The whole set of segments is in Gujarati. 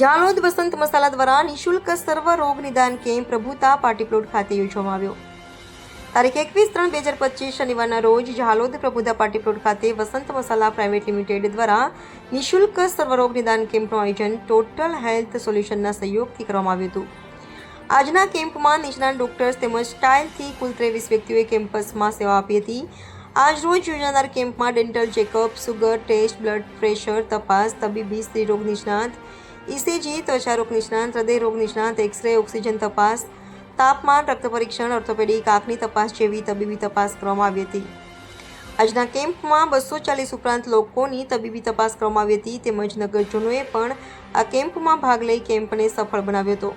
જાલોદ વસંત મસાલા દ્વારા નિઃશુલ્ક સર્વ રોગ નિદાન કેમ્પ પ્રભુતા પાર્ટી પ્લોટ ખાતે યોજવામાં આવ્યો. તારીખ એકવીસ ત્રણ બે હજાર પચીસ શનિવારના રોજ ઝાલોદ પ્રભુદા પાર્ટી પ્લોટ ખાતે વસંત મસાલા પ્રાઇવેટ લિમિટેડ દ્વારા નિઃશુલ્ક સર્વરોગ નિદાન કેમ્પનું આયોજન ટોટલ હેલ્થ સોલ્યુશનના સહયોગથી કરવામાં આવ્યું હતું. આજના કેમ્પમાં નિષ્ણાત ડોક્ટર્સ તેમજ સ્ટાઇલથી કુલ ત્રેવીસ વ્યક્તિઓએ કેમ્પસમાં સેવા આપી હતી. આજ રોજ યોજાનાર કેમ્પમાં dental checkup, sugar test, blood pressure, તપાસ, તબીબી સ્ત્રીરોગ નિષ્ણાત ઇસીજી ત્વચા રોગ નિષ્ણાત હૃદય રોગ નિષ્ણાત, એક્સરે, ઓક્સિજન તપાસ, તાપમાન રક્ત પરીક્ષણ ઓર્થોપેડિક, આંખની તપાસ જેવી તબીબી તપાસ કરવામાં આવી હતી. આજના કેમ્પમાં બસો ચાલીસ ઉપરાંત લોકોની તબીબી તપાસ કરવામાં આવી હતી. તેમજ નગરજનોએ પણ આ કેમ્પમાં ભાગ લઈ કેમ્પને સફળ બનાવ્યો હતો.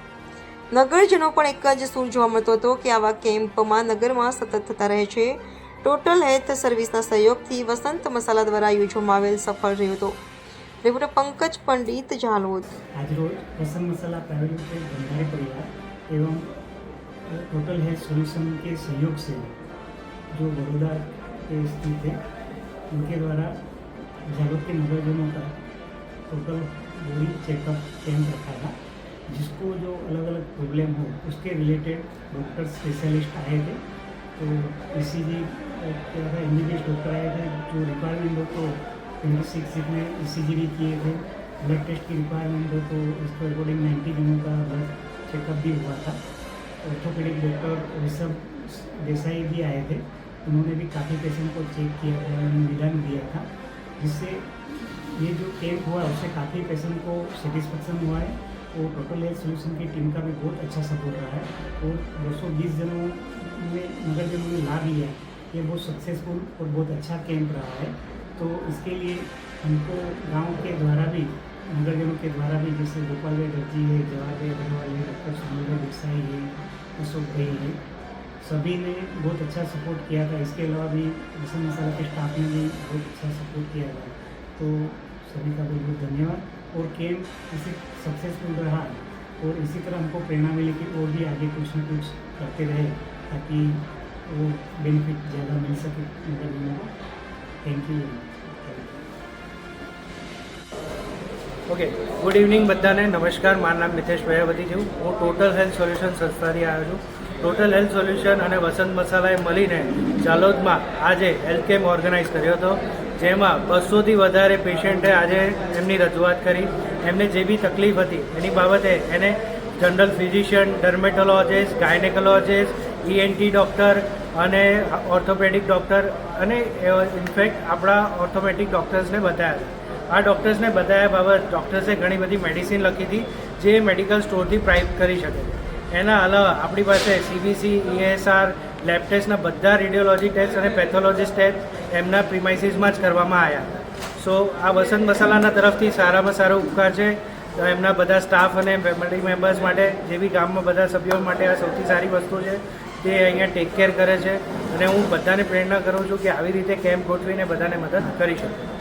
નગરજનો પણ એક જ સૂર જોવા મળતો હતો કે આવા કેમ્પમાં નગરમાં સતત થતા રહે છે. ટોટલ હેલ્થ સર્વિસના સહયોગથી વસંત મસાલા દ્વારા યોજવામાં આવેલ સફળ રહ્યો હતો. रिपोर्टर पंकज, पंडित झालोद आज रोज रसम मसाला प्राइवेट लिमिटेड भंडारी परिवार एवं होटल हेल्थ सोल्यूशन के सहयोग से जो बड़ौदा के स्थित है उनके द्वारा झालोद के नगरजनों का टोटल बॉडी चेकअप कैंप रखा था, जिसको जो अलग अलग प्रॉब्लम हो, उसके रिलेटेड डॉक्टर स्पेशलिस्ट आए थे। तो इसी भी क्या था एम डॉक्टर आए थे, जो रिक्वायरमेंट हो तो ट्वेंटी सिक्स ई सी जी भी किए थे। ब्लड टेस्ट की रिक्वायरमेंट हो तो उसके अकॉर्डिंग नाइन्टी जनों का ब्लड चेकअप भी हुआ था। ऑर्थोपेडिक डॉक्टर ऋषभ देसाई भी आए थे। उन्होंने भी काफ़ी पेशेंट को चेक किया था, उन्होंने निदान दिया था, जिससे ये जो कैंप हुआ, उससे काफ़ी पेशेंट को सेटिस्फेक्शन हुआ है और टोटल हेल्थ सोल्यूशन की टीम का भी बहुत अच्छा सपोर्ट रहा है। और 220 जनों में नगर जनों ने लाभ लिया ये बहुत सक्सेसफुल और बहुत अच्छा कैंप रहा है। तो इसके लिए हमको गाँव के द्वारा भी नगरजनों के द्वारा भी, जैसे गोपाल भाई दर्जी है, जवाहर भाई अग्रवाल है, डॉक्टर सुनील भाई देसाई है, अशोक भाई है, सभी ने बहुत अच्छा सपोर्ट किया था। इसके अलावा भी मिशन मसाला के स्टाफ ने भी बहुत अच्छा सपोर्ट किया था। तो सभी का बहुत बहुत धन्यवाद। और कैंप इसी सक्सेसफुल रहा और इसी तरह हमको प्रेरणा मिली कि और भी आगे कुछ ना कुछ करते रहे, ताकि वो बेनिफिट ज़्यादा मिल सके नगरजनों को। Thank you okay good evening બધાને. નમસ્કાર, મારું નામ મિતેશ પ્રજાપતિ છું. હું ટોટલ હેલ્થ સોલ્યુશન સંસ્થાથી આવ્યો છું. ટોટલ હેલ્થ સોલ્યુશન અને વસંત મસાલાએ મળીને જાલોદમાં આજે હેલ્થ કેમ્પ ઓર્ગેનાઇઝ કર્યો હતો. જેમાં બસોથી વધારે પેશન્ટે આજે એમની રજૂઆત કરી. એમને જે બી તકલીફ હતી એની બાબતે એને general physician dermatologist gynecologist ENT doctor અને ઓર્થોપેડિક ડૉક્ટર અને ઇનફેક્ટ આપણા ઓર્થોપેડિક ડૉક્ટર્સને બતાવ્યા આ ડૉક્ટર્સને બતાવ્યા બાબત ડૉક્ટર્સે ઘણી બધી મેડિસિન લખી હતી, જે મેડિકલ સ્ટોરથી પ્રાઇપ કરી શકે. એના અલાવા આપણી પાસે સીબીસી ઈએસઆર લેબ ટેસ્ટના બધા રેડિયોલોજી ટેસ્ટ અને પેથોલોજીસ્ટ ટેસ્ટ એમના પ્રિમાઇસીસમાં જ કરવામાં આવ્યા સો આ વસંત મસાલાના તરફથી સારામાં સારો ઉપકાર છે. તો એમના બધા સ્ટાફ અને ફેમિલી મેમ્બર્સ માટે, જે બી ગામમાં બધા સભ્યો માટે આ સૌથી સારી વસ્તુ છે તે અહીંયા ટેક કેર કરે છે અને હું બધાને પ્રેરણા કરું છું કે આવી રીતે કેમ્પ ગોઠવીને બધાને મદદ કરી શકું